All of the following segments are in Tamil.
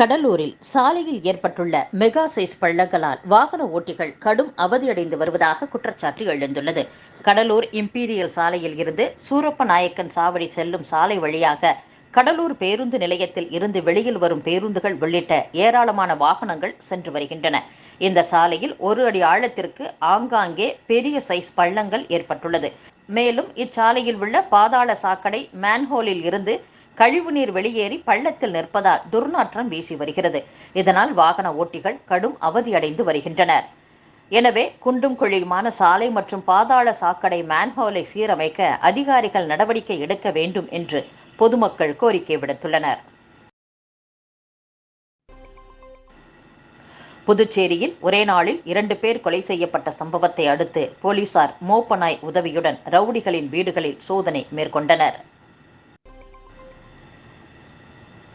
கடலூரில் சாலையில் ஏற்பட்டுள்ள மெகா சைஸ் பள்ளங்களால் வாகன ஓட்டிகள் கடும் அவதியடைந்து வருவதாக குற்றச்சாட்டு எழுந்துள்ளது. கடலூர் இம்பீரியல் சாலையில் இருந்து சூரப்ப நாயக்கன் சாவடி செல்லும் சாலை வழியாக கடலூர் பேருந்து நிலையத்தில் இருந்து வெளியில் வரும் பேருந்துகள் உள்ளிட்ட ஏராளமான வாகனங்கள் சென்று வருகின்றன. இந்த சாலையில் ஒரு அடி ஆழத்திற்கு ஆங்காங்கே பெரிய சைஸ் பள்ளங்கள் ஏற்பட்டுள்ளது. மேலும் இச்சாலையில் உள்ள பாதாள சாக்கடை மேன்ஹோலில் இருந்து கழிவுநீர் வெளியேறி பள்ளத்தில் நிற்பதால் துர்நாற்றம் வீசி வருகிறது. இதனால் வாகன ஓட்டிகள் கடும் அவதியடைந்து வருகின்றனர். எனவே குண்டும் குழியுமான சாலை மற்றும் பாதாள சாக்கடை மேன்ஹோலை சீரமைக்க அதிகாரிகள் நடவடிக்கை எடுக்க வேண்டும் என்று பொதுமக்கள் கோரிக்கை விடுத்துள்ளனர். புதுச்சேரியில் ஒரே நாளில் இரண்டு பேர் கொலை செய்யப்பட்ட சம்பவத்தை அடுத்து போலீசார் மோப்பனாய் உதவியுடன் ரவுடிகளின் வீடுகளில் சோதனை மேற்கொண்டனர்.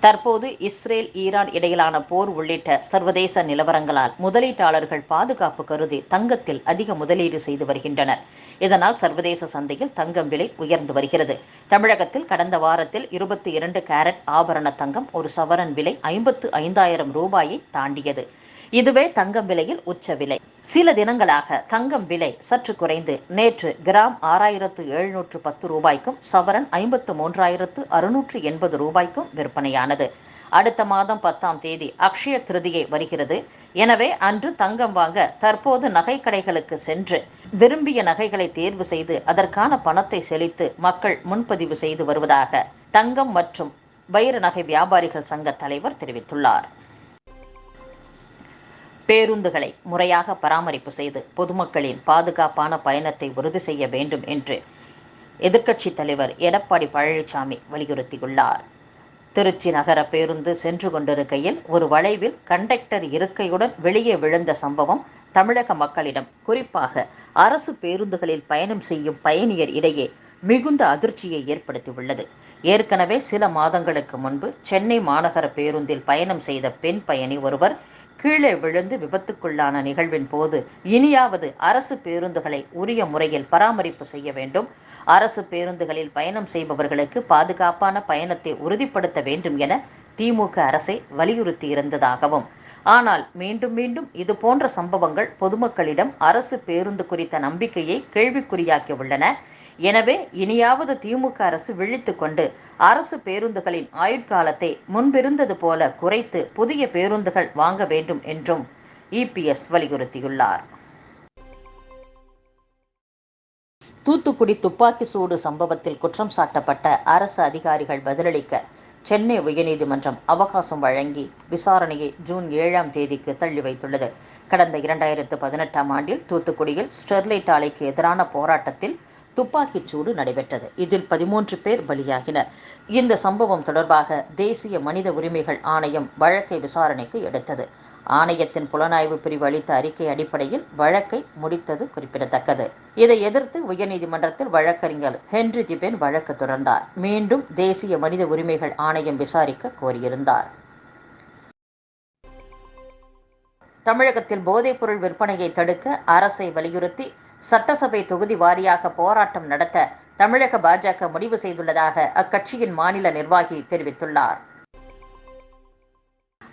தற்போது இஸ்ரேல் ஈரான் இடையிலான போர் உள்ளிட்ட சர்வதேச நிலவரங்களால் முதலீட்டாளர்கள் பாதுகாப்பு கருதி தங்கத்தில் அதிக முதலீடு செய்து வருகின்றனர். இதனால் சர்வதேச சந்தையில் தங்கம் விலை உயர்ந்து வருகிறது. தமிழகத்தில் கடந்த வாரத்தில் இருபத்தி இரண்டு கேரட் ஆபரண தங்கம் ஒரு சவரன் விலை ஐம்பத்து ஐந்தாயிரம் ரூபாயை தாண்டியது. இதுவே தங்கம் விலையில் உச்ச விலை. சில தினங்களாக தங்கம் விலை சற்று குறைந்து நேற்று கிராம் ஆறாயிரத்து எழுநூற்று பத்து ரூபாய்க்கும் சவரன் ஐம்பத்து மூன்றாயிரத்து அறுநூற்று எண்பது ரூபாய்க்கும் விற்பனையானது. அடுத்த மாதம் பத்தாம் தேதி அக்ஷய திருதியை வருகிறது. எனவே அன்று தங்கம் வாங்க தற்போது நகை கடைகளுக்கு சென்று விரும்பிய நகைகளை தேர்வு செய்து அதற்கான பணத்தை செலுத்து மக்கள் முன்பதிவு செய்து வருவதாக தங்கம் மற்றும் வைர நகை வியாபாரிகள் சங்க தலைவர் தெரிவித்துள்ளார். பேருந்துகளை முறையாக பராமரிப்பு செய்து பொதுமக்களின் பாதுகாப்பான பயணத்தை உறுதி செய்ய வேண்டும் என்று எதிர்க்கட்சித் தலைவர் எடப்பாடி பழனிசாமி வலியுறுத்தியுள்ளார். திருச்சி நகர பேருந்து சென்று கொண்டிருக்கையில் ஒரு வளைவில் கண்டக்டர் இருக்கையுடன் வெளியே விழுந்த சம்பவம் தமிழக மக்களிடம் குறிப்பாக அரசு பேருந்துகளில் பயணம் செய்யும் பயணியர் இடையே மிகுந்த அதிர்ச்சியை ஏற்படுத்தியுள்ளது. ஏற்கனவே சில மாதங்களுக்கு முன்பு சென்னை மாநகர பேருந்தில் பயணம் செய்த பெண் பயணி ஒருவர் கீழே விழுந்து விபத்துக்குள்ளான நிகழ்வின் போது இனியாவது அரசு பேருந்துகளை உரிய முறையில் பராமரிப்பு செய்ய வேண்டும். அரசு பேருந்துகளில் பயணம் செய்பவர்களுக்கு பாதுகாப்பான பயணத்தை உறுதிப்படுத்த வேண்டும் என திமுக அரசை வலியுறுத்தி இருந்ததாகவும் ஆனால் மீண்டும் மீண்டும் இது போன்ற சம்பவங்கள் பொதுமக்களிடம் அரசு பேருந்து குறித்த நம்பிக்கையை கேள்விக்குறியாக்கி உள்ளன எனவே இனியாவது திமுக அரசு விழித்து கொண்டு அரசு பேருந்துகளின் ஆயுட்காலத்தை முன்பிருந்தது போல குறைத்து புதிய பேருந்துகள் வாங்க வேண்டும் என்றும் இபிஎஸ் வலியுறுத்தியுள்ளார். தூத்துக்குடி துப்பாக்கி சூடு சம்பவத்தில் குற்றம் சாட்டப்பட்ட அரசு அதிகாரிகள் பதிலளிக்க சென்னை உயர்நீதிமன்றம் அவகாசம் வழங்கி விசாரணையை ஜூன் ஏழாம் தேதிக்கு தள்ளி வைத்துள்ளது. கடந்த இரண்டாயிரத்து பதினெட்டாம் ஆண்டில் தூத்துக்குடியில் ஸ்டெர்லைட் ஆலைக்கு எதிரான போராட்டத்தில் துப்பாக்கிச் சூடு நடைபெற்றது. இதில் பதிமூன்று பேர் பலியாகினர். இந்த சம்பவம் தொடர்பாக தேசிய மனித உரிமைகள் ஆணையம் வழக்கை விசாரணைக்கு எடுத்தது. ஆணையத்தின் புலனாய்வு பிரிவு அளித்த அறிக்கை அடிப்படையில் வழக்கை முடித்தது குறிப்பிடத்தக்கது. இதை எதிர்த்து உயர்நீதிமன்றத்தில் வழக்கறிஞர் ஹென்றி திபென் வழக்கு தொடர்ந்தார். மீண்டும் தேசிய மனித உரிமைகள் ஆணையம் விசாரிக்க கோரியிருந்தார். தமிழகத்தில் போதைப்பொருள் விற்பனையை தடுக்க அரசை வலியுறுத்தி சட்டசபை தொகுதி வாரியாக போராட்டம் நடத்த தமிழக பாஜக முடிவு செய்துள்ளதாக அக்கட்சியின் மாநில நிர்வாகி தெரிவித்துள்ளார்.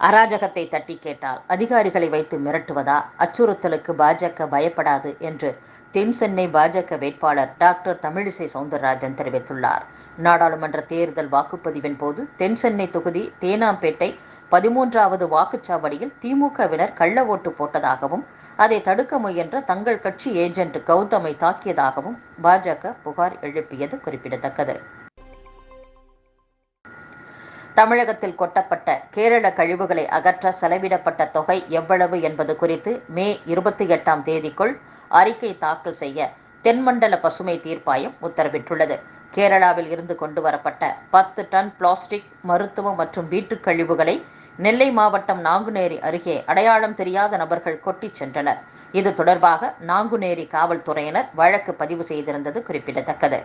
அராஜகத்தை தட்டி கேட்டால் அதிகாரிகளை வைத்து மிரட்டுவதா? அச்சுறுத்தலுக்கு பாஜக பயப்படாது என்று தென் சென்னை பாஜக வேட்பாளர் டாக்டர் தமிழிசை சவுந்தரராஜன் தெரிவித்துள்ளார். நாடாளுமன்ற தேர்தல் வாக்குப்பதிவின் போது தென் சென்னை தொகுதி தேனாம்பேட்டை பதிமூன்றாவது வாக்குச்சாவடியில் திமுகவினர் கள்ள ஓட்டு போட்டதாகவும் அதை தடுக்க முயன்ற தங்கள் கட்சி ஏஜென்ட் கௌதமை தாக்கியதாகவும் பாஜக புகார் எழுப்பியது குறிப்பிடத்தக்கது. தமிழகத்தில் கொட்டப்பட்ட கேரள கழிவுகளை அகற்ற செலவிடப்பட்ட தொகை எவ்வளவு என்பது குறித்து மே இருபத்தி எட்டாம் தேதிக்குள் அறிக்கை தாக்கல் செய்ய தென்மண்டல பசுமை தீர்ப்பாயம் உத்தரவிட்டுள்ளது. கேரளாவில் இருந்து கொண்டு வரப்பட்ட பத்து டன் பிளாஸ்டிக் மருத்துவ மற்றும் வீட்டுக் கழிவுகளை நெல்லை மாவட்டம் நாங்குநேரி அருகே அடையாளம் தெரியாத நபர்கள் கொட்டிச் சென்றனர். இது தொடர்பாக நாங்குநேரி காவல்துறையினர் வழக்கு பதிவு செய்திருந்தது குறிப்பிடத்தக்கது.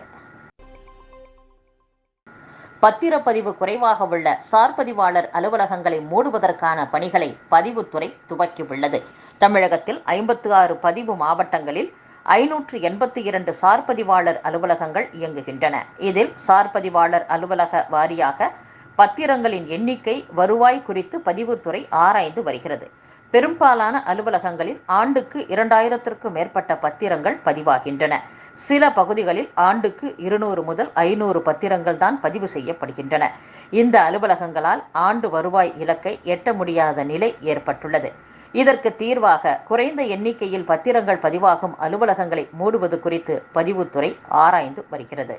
பத்திரப்பதிவு குறைவாக உள்ள சார்பதிவாளர் அலுவலகங்களை மூடுவதற்கான பணிகளை பதிவுத்துறை துவக்கியுள்ளது. தமிழகத்தில் ஐம்பத்து ஆறு பதிவு மாவட்டங்களில் ஐநூற்று எண்பத்தி இரண்டு சார்பதிவாளர் அலுவலகங்கள் இயங்குகின்றன. இதில் சார்பதிவாளர் அலுவலக வாரியாக பத்திரங்களின் எண்ணிக்கை வருவாய் குறித்து பதிவுத்துறை ஆராய்ந்து வருகிறது. பெரும்பாலான அலுவலகங்களில் ஆண்டுக்கு இரண்டாயிரத்திற்கும் மேற்பட்ட பத்திரங்கள் பதிவாகின்றன. சில பகுதிகளில் ஆண்டுக்கு இருநூறு முதல் ஐநூறு பத்திரங்கள் தான் பதிவு செய்யப்படுகின்றன. இந்த அலுவலகங்களால் ஆண்டு வருவாய் இலக்கை எட்ட முடியாத நிலை ஏற்பட்டுள்ளது. இதற்கு தீர்வாக குறைந்த எண்ணிக்கையில் பத்திரங்கள் பதிவாகும் அலுவலகங்களை மூடுவது குறித்து பதிவுத்துறை ஆராய்ந்து வருகிறது.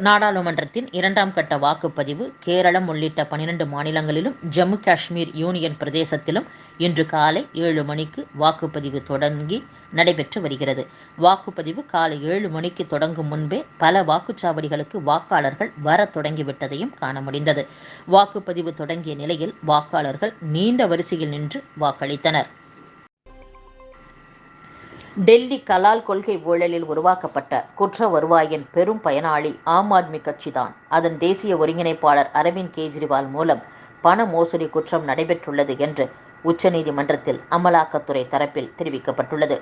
நாடாளுமன்றத்தின் இரண்டாம் கட்ட வாக்குப்பதிவு கேரளம் உள்ளிட்ட பனிரெண்டு மாநிலங்களிலும் ஜம்மு காஷ்மீர் யூனியன் பிரதேசத்திலும் இன்று காலை ஏழு மணிக்கு வாக்குப்பதிவு தொடங்கி நடைபெற்று வருகிறது. வாக்குப்பதிவு காலை ஏழு மணிக்கு தொடங்கும் முன்பே பல வாக்குச்சாவடிகளுக்கு வாக்காளர்கள் வர தொடங்கிவிட்டதையும் காண முடிந்தது. வாக்குப்பதிவு தொடங்கிய நிலையில் வாக்காளர்கள் நீண்ட வரிசையில் நின்று வாக்களித்தனர். டெல்லி கலால் கொள்கை ஊழலில் உருவாக்கப்பட்ட குற்ற வருவாயின் பெரும் பயனாளி ஆம் ஆத்மி கட்சிதான். அதன் தேசிய ஒருங்கிணைப்பாளர் அரவிந்த் கெஜ்ரிவால் மூலம் பண மோசடி குற்றம் நடைபெற்றுள்ளது என்று உச்சநீதிமன்றத்தில் அமலாக்கத்துறை தரப்பில் தெரிவிக்கப்பட்டுள்ளது.